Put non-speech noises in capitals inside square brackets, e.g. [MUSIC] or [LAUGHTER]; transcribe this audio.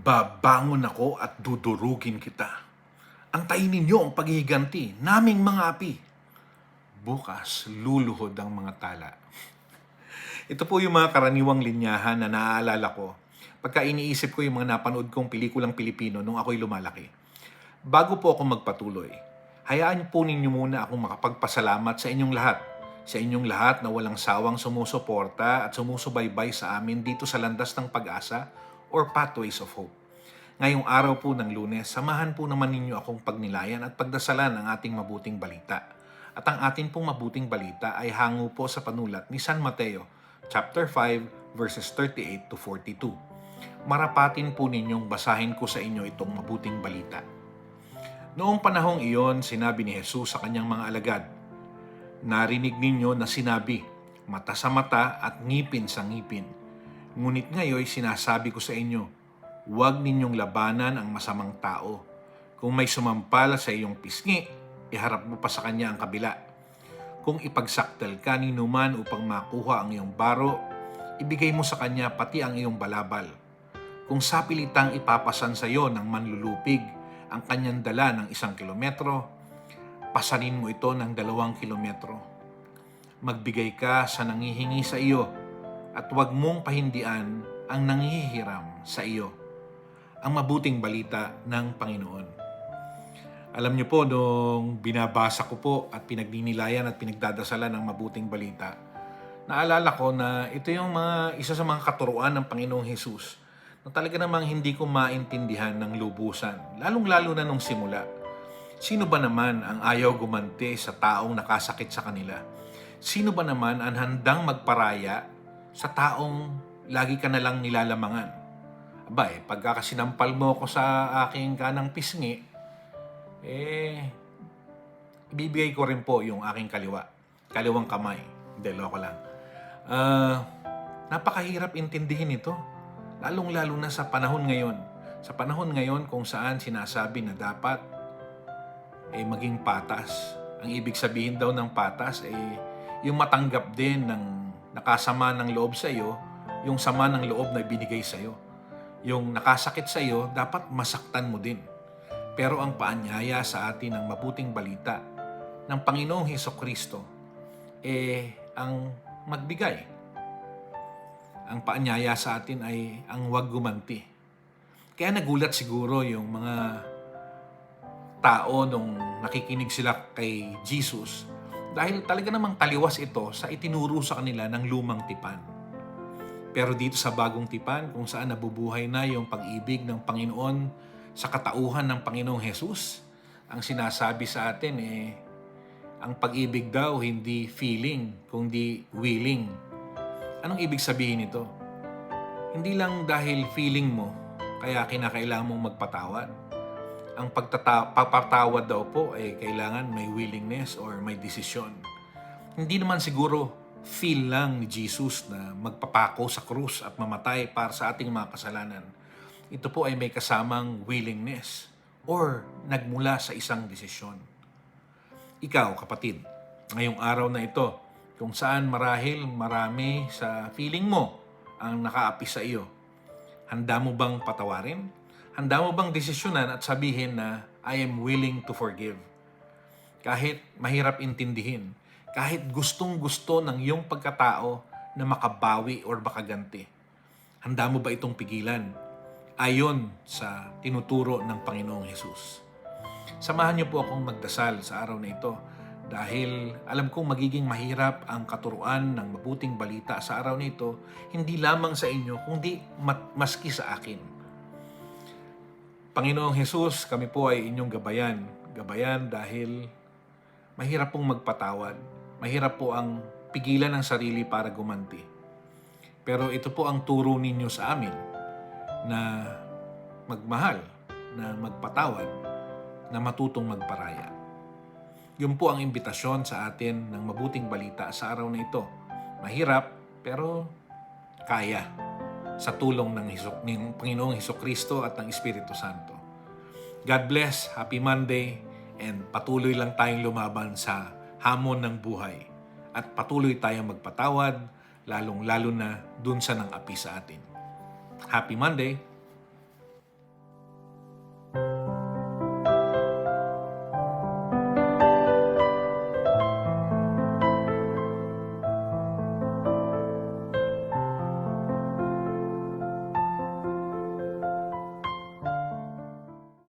Babangon ako at dudurugin kita. Antayin ninyo ang paghihiganti naming mga api. Bukas, luluhod ang mga tala. [LAUGHS] Ito po yung mga karaniwang linyahan na naaalala ko pagka iniisip ko yung mga napanood kong pelikulang Pilipino nung ako'y lumalaki. Bago po ako magpatuloy, hayaan po ninyo muna akong makapagpasalamat sa inyong lahat. Sa inyong lahat na walang sawang sumusuporta at sumusubaybay sa amin dito sa Landas ng Pag-asa or Pathways of Hope. Ngayong araw po ng lunes, samahan po naman ninyo akong pagnilayan at pagdasalan ang ating mabuting balita. At ang ating pong mabuting balita ay hango po sa panulat ni San Mateo, chapter 5, verses 38 to 42. Marapatin po ninyong basahin ko sa inyo itong mabuting balita. Noong panahong iyon, sinabi ni Jesus sa kanyang mga alagad, Narinig ninyo na sinabi, mata sa mata at ngipin sa ngipin. Ngunit ngayon sinasabi ko sa inyo, huwag ninyong labanan ang masamang tao. Kung may sumampal sa iyong pisngi, iharap mo pa sa kanya ang kabila. Kung ipagsaktal ka ni numan upang makuha ang iyong baro, ibigay mo sa kanya pati ang iyong balabal. Kung sapilitang ipapasan sa iyo ng manlulupig ang kanyang dala ng isang kilometro, pasanin mo ito ng dalawang kilometro. Magbigay ka sa nangihingi sa iyo at huwag mong pahindian ang nangihiram sa iyo. Ang mabuting balita ng Panginoon. Alam niyo po, nung binabasa ko po at pinagdinilayan at pinagdadasalan ng mabuting balita, naalala ko na ito yung mga, isa sa mga katuruan ng Panginoong Hesus na talaga namang hindi ko maintindihan ng lubusan, lalong-lalo na nung simula. Sino ba naman ang ayaw gumanti sa taong nakasakit sa kanila? Sino ba naman ang handang magparaya sa taong lagi ka nalang nilalamangan? Aba eh, pagka sinampal mo ko sa aking kanang pisngi, eh, ibibigay ko rin po yung aking kaliwa. Kaliwang kamay. Hindi, loko lang. Ah, napakahirap intindihin ito. Lalong-lalo na sa panahon ngayon. Sa panahon ngayon kung saan sinasabi na dapat eh maging patas. Ang ibig sabihin daw ng patas eh yung matanggap din ng nakasama ng loob sa iyo, yung sama ng loob na binigay sa iyo. Yung nakasakit sa iyo, dapat masaktan mo din. Pero ang paanyaya sa atin ng mabuting balita ng Panginoong Heso Kristo eh ang magbigay. Ang paanyaya sa atin ay ang wag gumanti. Kaya nagulat siguro yung mga tao nung nakikinig sila kay Jesus dahil talaga namang taliwas ito sa itinuro sa kanila ng lumang tipan. Pero dito sa bagong tipan kung saan nabubuhay na yung pag-ibig ng Panginoon sa katauhan ng Panginoong Hesus, ang sinasabi sa atin eh, ang pag-ibig daw hindi feeling, kundi willing. Anong ibig sabihin nito? Hindi lang dahil feeling mo, kaya kinakailangan mong magpatawad ang pagtata- pagpatawad daw po ay kailangan may willingness or may desisyon. Hindi naman siguro feel lang ni Jesus na magpapako sa krus at mamatay para sa ating mga kasalanan. Ito po ay may kasamang willingness or nagmula sa isang desisyon. Ikaw, kapatid, ngayong araw na ito, kung saan marahil marami sa feeling mo ang nakaapi sa iyo, handa mo bang patawarin? Handa mo bang desisyonan at sabihin na I am willing to forgive? Kahit mahirap intindihin, kahit gustong gusto ng iyong pagkatao na makabawi or makaganti. Handa mo ba itong pigilan? Ayon sa tinuturo ng Panginoong Hesus. Samahan niyo po akong magdasal sa araw na ito dahil alam kong magiging mahirap ang katuruan ng mabuting balita sa araw na ito, hindi lamang sa inyo, kundi mat- maski sa akin. Panginoong Hesus, kami po ay inyong gabayan. Gabayan dahil mahirap pong magpatawad. Mahirap po ang pigilan ng sarili para gumanti. Pero ito po ang turo ninyo sa amin na magmahal, na magpatawad, na matutong magparaya. Yun po ang imbitasyon sa atin ng mabuting balita sa araw na ito. Mahirap, pero kaya sa tulong ng, Heso, ng Panginoong Heso Kristo at ng Espiritu Santo. God bless, Happy Monday, and patuloy lang tayong lumaban sa hamon ng buhay. At patuloy tayong magpatawad, lalong-lalo na dun sa nang api sa atin. Happy Monday!